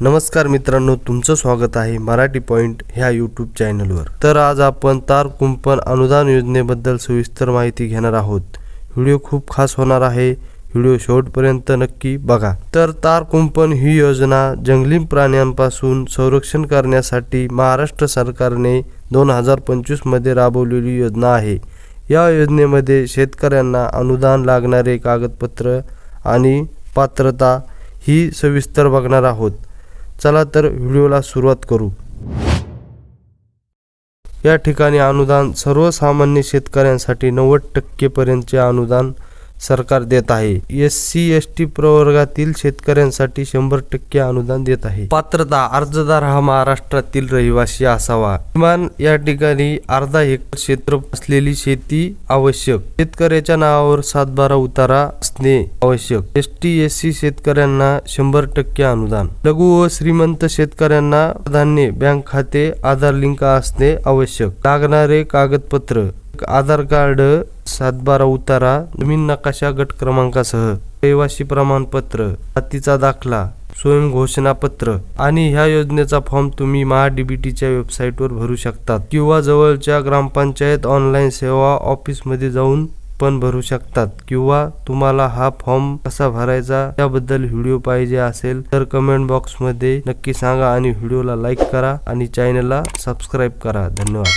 नमस्कार मित्रांनो तुमचं स्वागत आहे मराठी पॉइंट ह्या यूट्यूब चॅनलवर. तर आज आपण तार कुंपण अनुदान योजनेबद्दल सविस्तर माहिती घेणार आहोत. व्हिडिओ खूप खास होणार आहे. व्हिडिओ शेवटपर्यंत नक्की बघा. तर तार कुंपण ही योजना जंगली प्राण्यांपासून संरक्षण करण्यासाठी महाराष्ट्र सरकारने दोन हजार पंचवीसमध्ये राबवलेली योजना आहे. या योजनेमध्ये शेतकऱ्यांना अनुदान लागणारे कागदपत्र आणि पात्रता ही सविस्तर बघणार आहोत. चला तर व्हिडिओला सुरुवात करू. या ठिकाणी अनुदान सर्वसामान्य शेतकऱ्यांसाठी नव्वद टक्केपर्यंतचे अनुदान सरकार देत आहे. एस सी एस टी प्रवर्गातील शेतकऱ्यांसाठी शंभर टक्के अनुदान देत आहे. पात्रता अर्जदार हा महाराष्ट्रातील रहिवासी असावा. किमान या ठिकाणी अर्धा हेक्टर क्षेत्र असलेली शेती आवश्यक. शेतकऱ्याच्या नावावर सातबारा उतारा असणे आवश्यक. एस टी एस सी शेतकऱ्यांना शंभर टक्के अनुदान. लघु व श्रीमंत शेतकऱ्यांना धान्य बँक खाते आधार लिंक असणे आवश्यक. लागणारे कागदपत्र आधार कार्ड सातबारा उतारा जमीन नकाशा गट क्रमांकासह रहिवासी प्रमाणपत्र जातीचा दाखला स्वयं घोषणापत्र आणि ह्या योजनेचा फॉर्म तुम्ही महाडीबीटीच्या वेबसाईटवर भरू शकतात किंवा जवळच्या ग्रामपंचायत ऑनलाईन सेवा ऑफिसमध्ये जाऊन पण भरू शकतात किंवा तुम्हाला हा फॉर्म कसा भरायचा त्याबद्दल व्हिडिओ पाहिजे असेल तर कमेंट बॉक्समध्ये नक्की सांगा आणि व्हिडिओला लाईक करा आणि चॅनलला सबस्क्राईब करा. धन्यवाद.